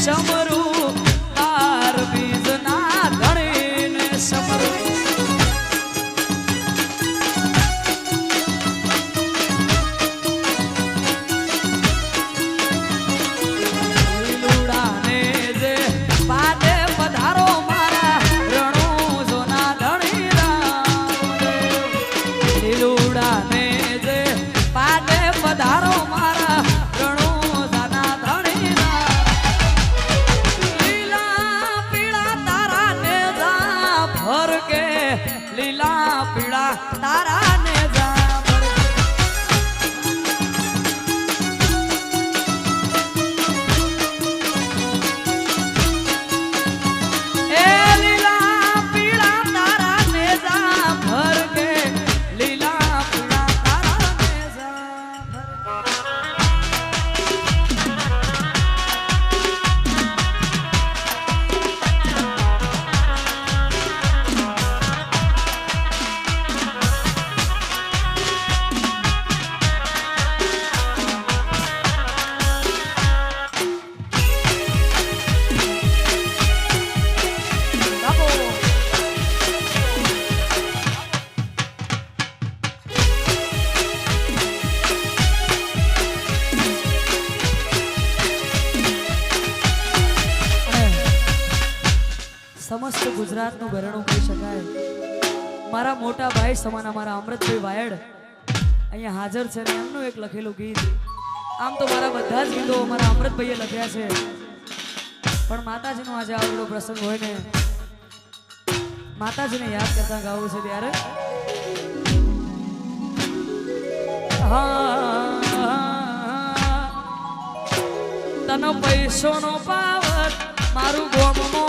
Summer સમસ્ત ગુજરાતનું ભરણું કહી શકાય. મારા મોટા ભાઈ સમાન અમારા અમૃતભાઈ વાયડ અહીંયા હાજર છે ને એમનું એક લખેલું ગીત. આમ તો મારા બધા જ ગીતો મારા અમૃતભાઈએ લખ્યા છે. પણ માતાજીનો આજે આવડો પ્રસંગ હોય ને, માતાજીને યાદ કરતા ગાવું છે ત્યારે. હા તનો પૈસોનો પાવર મારું ગોમનો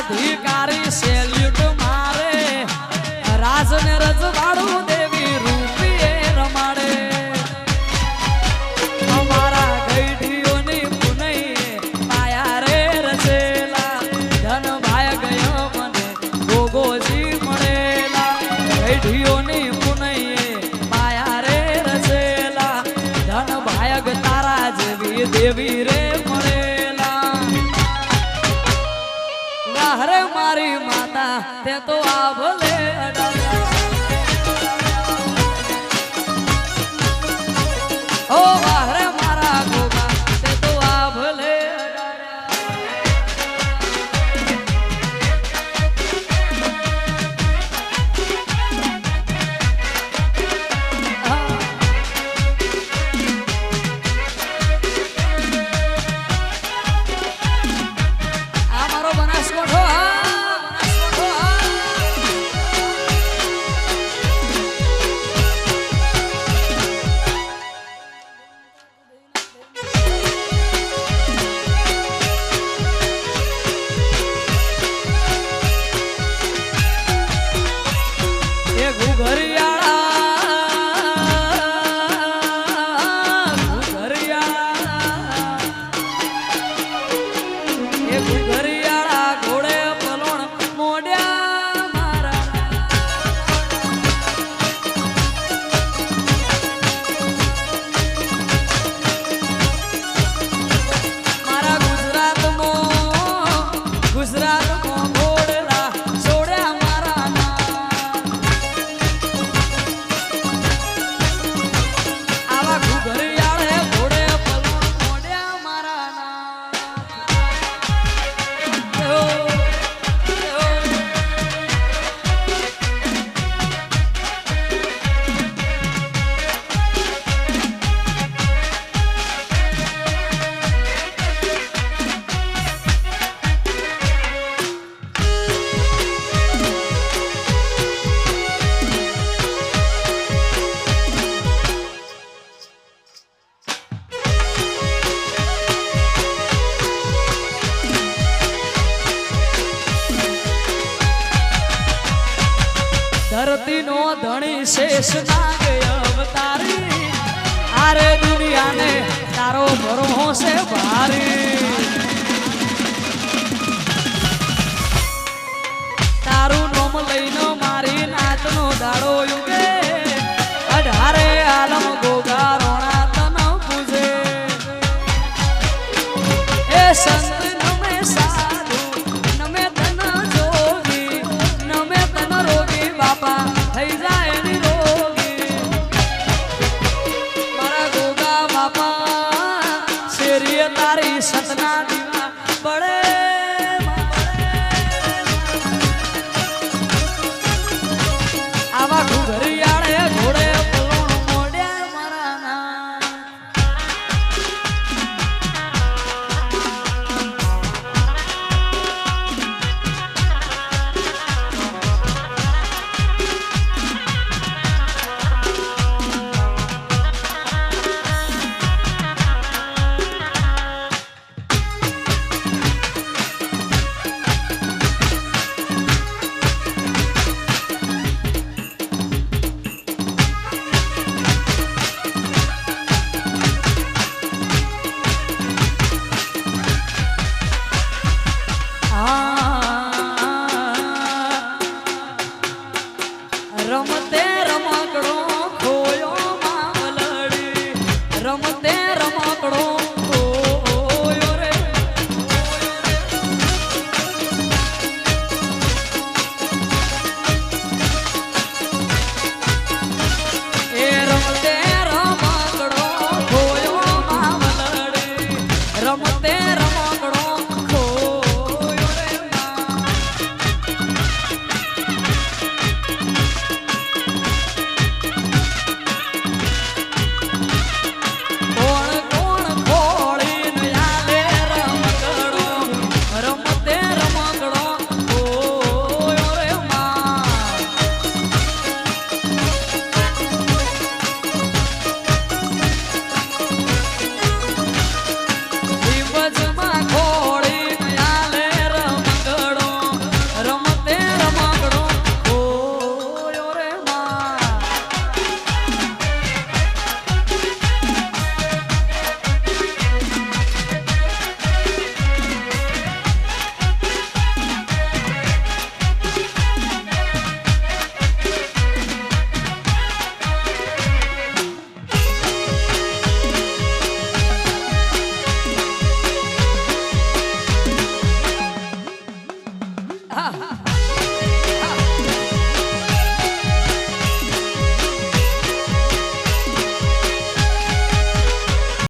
અધિકારી સેલ્યુટ મારે. રાજને રજવાડું દેવી રૂપિયે રમાડે. અમારા ગઈઠીઓની પુનૈયે માયા રે રચેલા. ધનભાઈ ગયો મને ગોગોજી મળેલા. ગઈઠીઓની પુનૈયે માયા રે રચેલા. ધનભાઈ તારા જેવી દેવી રે મારી માતા તે તો આ ભલે અડાડે